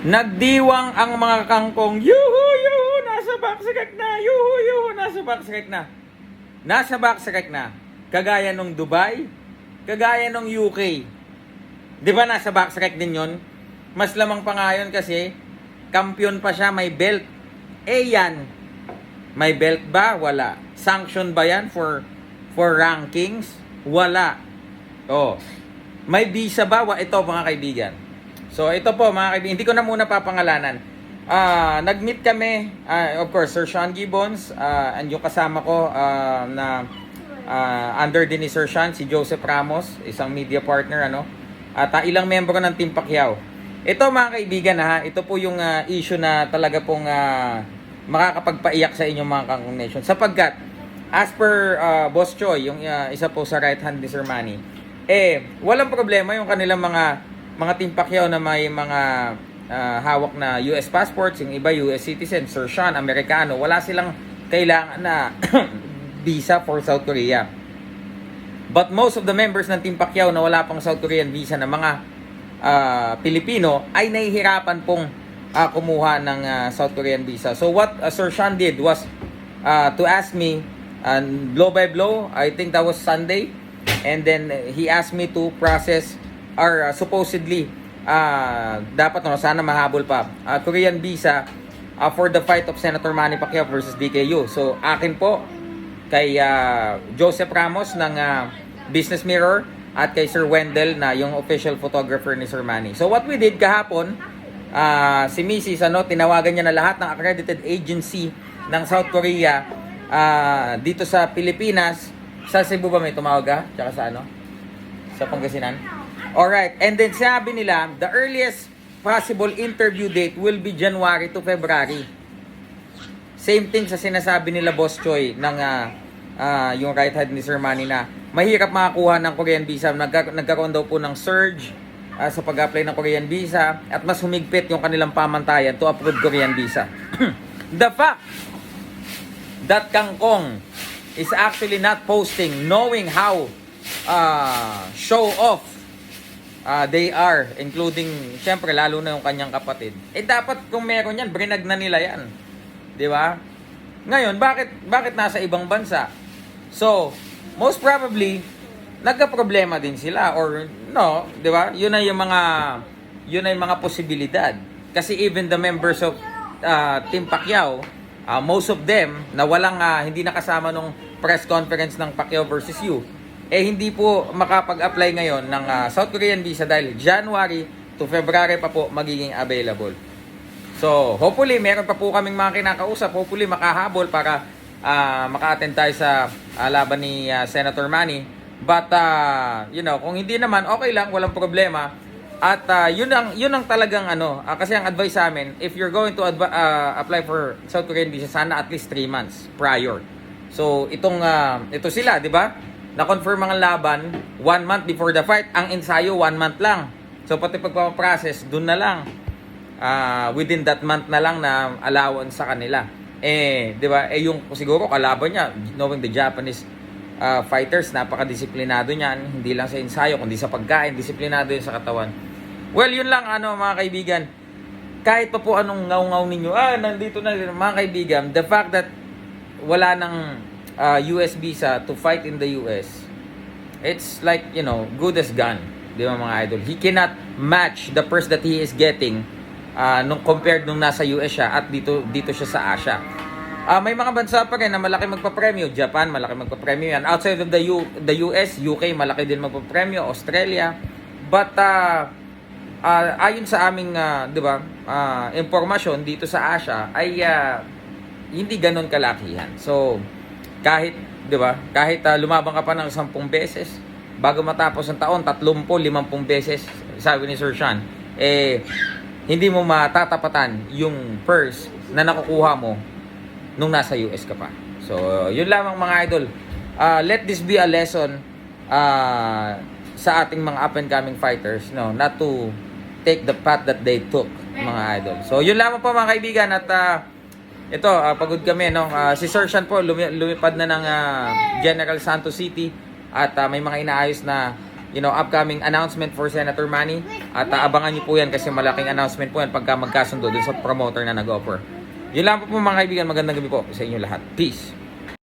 Nagdiwang ang mga kangkong, yuhu, yuhu, nasa backsack na, yuhu, yuhu, nasa backsack na. Nasa backsack na. Kagaya nung Dubai, kagaya nung UK. Di ba nasa backsack din yon? Mas lamang pa nga yun kasi, kampiyon pa siya, may belt. Eh yan, may belt ba? Wala. Sanction ba yan for, for rankings? Wala. Oh. May visa ba? Ito mga kaibigan. So ito po mga kaibigan, hindi ko na muna papangalanan. Ah, nag-meet kami, ah, of course, Sir Sean Gibbons, ah, and yung kasama ko ah, na ah, under din ni Sir Sean, si Joseph Ramos, isang media partner, ano, at ah, ilang membro ng Team Pacquiao. Ito mga kaibigan ha, ito po yung ah, issue na talaga pong ah, makakapagpaiyak sa inyong mga Kangkong Nation. Sapagkat, as per ah, Boss Choi, yung ah, isa po sa right hand ni Sir Manny, eh, walang problema yung kanilang mga mga Team Pacquiao na may mga ah, hawak na US passports, yung iba US citizen, Sir Sean, Amerikano, wala silang kailangan na visa for South Korea. But most of the members ng Team Pacquiao na wala pang South Korean visa na mga ah, Pilipino ay nahihirapan pong ah, kumuha ng ah, South Korean visa. So what ah, Sir Sean did was ah, to ask me and blow by blow, I think that was Sunday, and then uh, he asked me to process or ah, supposedly ah, dapat no, sana mahabol pa ah, Korean visa ah, for the fight of Senator Manny Pacquiao versus DKU. So akin po kay ah, Joseph Ramos ng ah, Business Mirror at kay Sir Wendell na yung official photographer ni Sir Manny. So what we did kahapon, ah, si Mrs. ano, tinawagan niya na lahat ng accredited agency ng South Korea ah, dito sa Pilipinas. Sa Cebu ba may tumawag ka? Tsaka sa ano? Sa Pangasinan? Alright, and then sabi nila, the earliest possible interview date will be January to February. Same thing sa sinasabi nila Boss Choi ng ah, ah, yung right hand ni Sir Manny na mahirap makakuha ng Korean visa. Nagka- nagkaroon daw po ng surge ah, sa pag-apply ng Korean visa at mas humigpit yung kanilang pamantayan to approve Korean visa. The fact that Kangkong is actually not posting knowing how ah, show off ah, they are, including, syempre, lalo na yung kanyang kapatid. Eh, dapat kung meron yan, brinag na nila yan. Di ba? Ngayon, bakit, bakit nasa ibang bansa? So, most probably, nagka-problema din sila or no, 'di ba? Yun ay yung mga yun ay mga posibilidad. Kasi even the members of uh, Team Pacquiao, uh, most of them na walang uh, hindi nakasama nung press conference ng Pacquiao versus you, eh hindi po makapag-apply ngayon ng uh, South Korean visa dahil January to February pa po magiging available. So, hopefully, meron pa po kaming mga kinakausap. Hopefully, makahabol para ah, maka-attend tayo sa ah, laban ni ah, Senator Manny. But, ah, you know, kung hindi naman, okay lang, walang problema. At ah, yun, ang, yun ang talagang ano, ah, kasi ang advice sa amin, if you're going to adv- ah, apply for South Korean visa, sana at least 3 months prior. So, itong, ah, ito sila, di ba? Na-confirm ang laban, 1 month before the fight. Ang ensayo, 1 month lang. So, pati pagpapaprocess, dun na lang ah within that month na lang na allowance sa kanila. Eh, 'di ba? Eh yung siguro kalaban niya, knowing the Japanese ah, fighters, napakadisiplinado niyan, hindi lang sa ensayo kundi sa pagkain, disiplinado yun sa katawan. Well, yun lang ano mga kaibigan. Kahit pa po anong ngaw-ngaw ninyo, ah, nandito na mga kaibigan, the fact that wala ng ah, US visa to fight in the US, it's like, you know, good as gone. Di ba mga idol? He cannot match the purse that he is getting ah, nung compared nung nasa US siya at dito dito siya sa Asia. Ah, may mga bansa pa rin na malaki magpa-premyo. Japan, malaki magpa-premyo yan. Outside of the, U, the US, UK, malaki din magpa-premyo. Australia. But, ah, ah, ayon sa aming, ah, di ba, ah, impormasyon dito sa Asia, ay ah, hindi ganun kalakihan. So, kahit, di ba, kahit ah, lumabang ka pa ng 10 beses, bago matapos ang taon, 30, 50 beses, sabi ni Sir Sean, eh, hindi mo matatapatan yung purse na nakukuha mo nung nasa US ka pa. So, yun lamang mga idol. Ah, let this be a lesson ah, sa ating mga up and coming fighters, no, not to take the path that they took, mga idol. So, yun lamang po mga kaibigan at ah, ito, ah, pagod kami, no? Ah, si Sir Sean po, lumi- lumipad na ng ah, General Santos City at ah, may mga inaayos na you know, upcoming announcement for Senator Manny. At ah, abangan niyo po yan kasi malaking announcement po yan pagka magkasundo dun sa promoter na nag-offer. Yun lang po po mga kaibigan. Magandang gabi po sa inyo lahat. Peace!